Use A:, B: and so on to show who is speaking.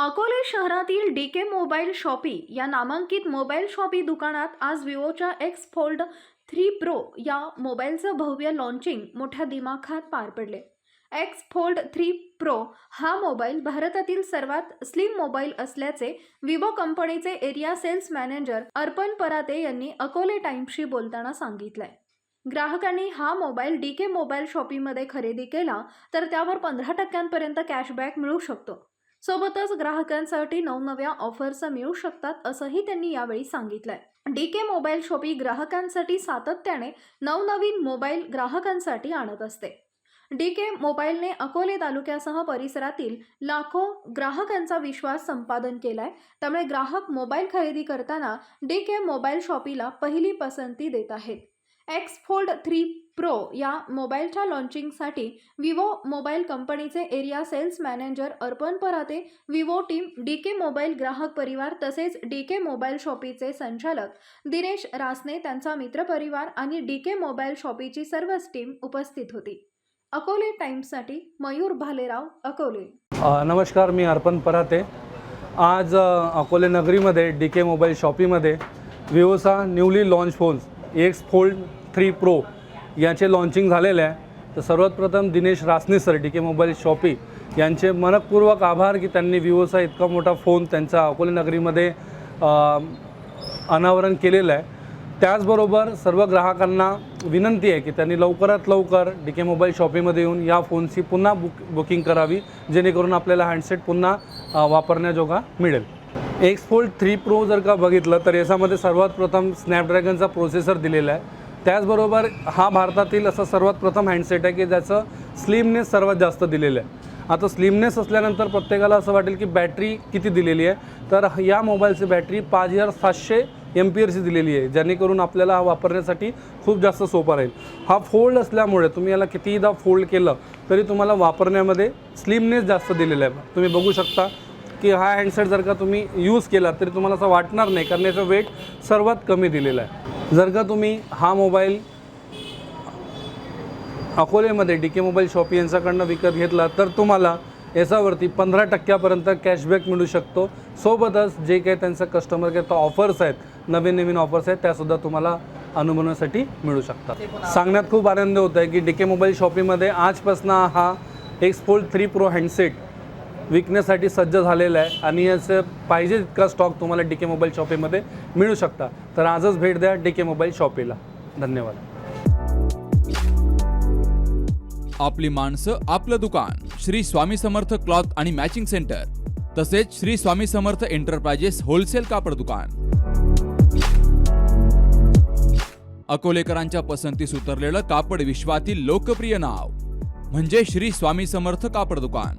A: अकोले शहरातील D K mobile shoppe या नामांकित मोबाईल शॉपी दुकानात आज विवोच्या एक्स फोल्ड थ्री प्रो या मोबाईलचं भव्य लॉन्चिंग मोठ्या दिमाखात पार पडले. एक्स फोल्ड थ्री प्रो हा मोबाईल भारतातील सर्वात स्लिम मोबाईल असल्याचे विवो कंपनीचे area sales manager Arpan Parate यांनी अकोले टाइम्सशी बोलताना सांगितलंय. ग्राहकांनी हा मोबाईल डी के मोबाईल शॉपीमध्ये खरेदी केला तर त्यावर पंधरा टक्क्यांपर्यंत कॅशबॅक मिळू शकतो. सोबतच ग्राहकांसाठी नवनव्या ऑफर्स मिळू शकतात असंही त्यांनी यावेळी सांगितलंय. डी के मोबाईल शॉपी ग्राहकांसाठी सातत्याने नवनवीन मोबाईल ग्राहकांसाठी आणत असते. डी के मोबाईलने अकोले तालुक्यासह परिसरातील लाखो ग्राहकांचा विश्वास संपादन केलाय. त्यामुळे ग्राहक मोबाईल खरेदी करताना डी के मोबाईल शॉपीला पहिली पसंती देत आहेत. एक्स फोल्ड थ्री प्रो या मोबाईलच्या लॉन्चिंगसाठी विवो मोबाईल कंपनीचे area sales manager Arpan Parate Vivo team D K mobile ग्राहक परिवार तसेच डी के मोबाईल शॉपीचे संचालक. दिनेश रासने त्यांचा मित्रपरिवार आणि डी के मोबाईल शॉपीची सर्वच टीम उपस्थित होती. अकोले टाइम्ससाठी मयूर भालेराव अकोले.
B: नमस्कार मी अर्पण पराते. आज अकोले नगरीमध्ये डी के मोबाईल शॉपीमध्ये विवोचा newly launch phones X fold three pro याचे लॉन्चिंग झालेले आहे. तर सर्वात प्रथम Dinesh Rasane sir D K mobile shoppe यांचे मनपूर्वक आभार की त्यांनी विवोचा इतका मोठा फोन त्यांच्या अकोले नगरीमध्ये अनावरण केलेलं आहे. त्याचबरोबर सर्व ग्राहकांना विनंती आहे की त्यांनी लवकरात लवकर डी के मोबाईल शॉपीमध्ये येऊन या फोनची पुन्हा बुक बुकिंग करावी जेणेकरून आपल्याला हँडसेट पुन्हा वापरण्याजोगा मिळेल. एक्स फोल्ड थ्री प्रो जर का बघितलं तर याच्यामध्ये सर्वात प्रथम स्नॅपड्रॅगनचा प्रोसेसर दिलेला आहे. त्याचबरोबर हा भारतातील असा सर्वात प्रथम हँडसेट आहे की ज्याचं स्लिमनेस सर्वात जास्त दिलेलं आहे. आता स्लिमनेस असल्यानंतर प्रत्येकाला असं वाटेल की बॅटरी किती दिलेली आहे. तर या मोबाईलची बॅटरी पाच हजार सातशे एम पी एरची दिलेली आहे जेणेकरून आपल्याला हा वापरण्यासाठी खूप जास्त सोपा राहील. हा फोल्ड असल्यामुळे तुम्ही याला कितीदा फोल्ड केलं तरी तुम्हाला वापरण्यामध्ये स्लिमनेस जास्त दिलेला आहे. तुम्ही बघू शकता की हा हँडसेट जर का तुम्ही यूज केला तरी तुम्हाला असं वाटणार नाही कारण याचं वेट सर्वात कमी दिलेलं आहे. जर का तुम्ही हा मोबाईल अकोलेमध्ये डी के मोबाईल शॉपी यांच्याकडनं विकत घेतला तर तुम्हाला याच्यावरती पंधरा टक्क्यापर्यंत कॅशबॅक मिळू शकतो. सोबतच जे काही त्यांचं कस्टमर केअर ऑफर्स आहेत नवीन नवीन ऑफर्स आहेत त्यासुद्धा तुम्हाला अनुभवण्यासाठी मिळू शकतात. सांगण्यात खूप आनंद होत आहे की डी के मोबाईल शॉपीमध्ये आजपासून हा एक्सपोल्ड थ्री प्रो हँडसेट विकण्यासाठी सज्ज झालेला आहे आणि याचं पाहिजे तितका स्टॉक तुम्हाला डी के मोबाईल शॉपीमध्ये मिळू शकता. तर आजच भेट द्या डी के मोबाईल शॉपीला धन्यवाद.
C: आपली माणसं आपलं दुकान. श्री स्वामी समर्थ क्लॉथ आणि मॅचिंग सेंटर. तसेच श्री स्वामी समर्थ एंटरप्राइजेस होलसेल कापड दुकान. अकोलेकरांच्या पसंतीस उतरलेलं कापड विश्वातील लोकप्रिय नाव. म्हणजे श्री स्वामी समर्थ कापड दुकान.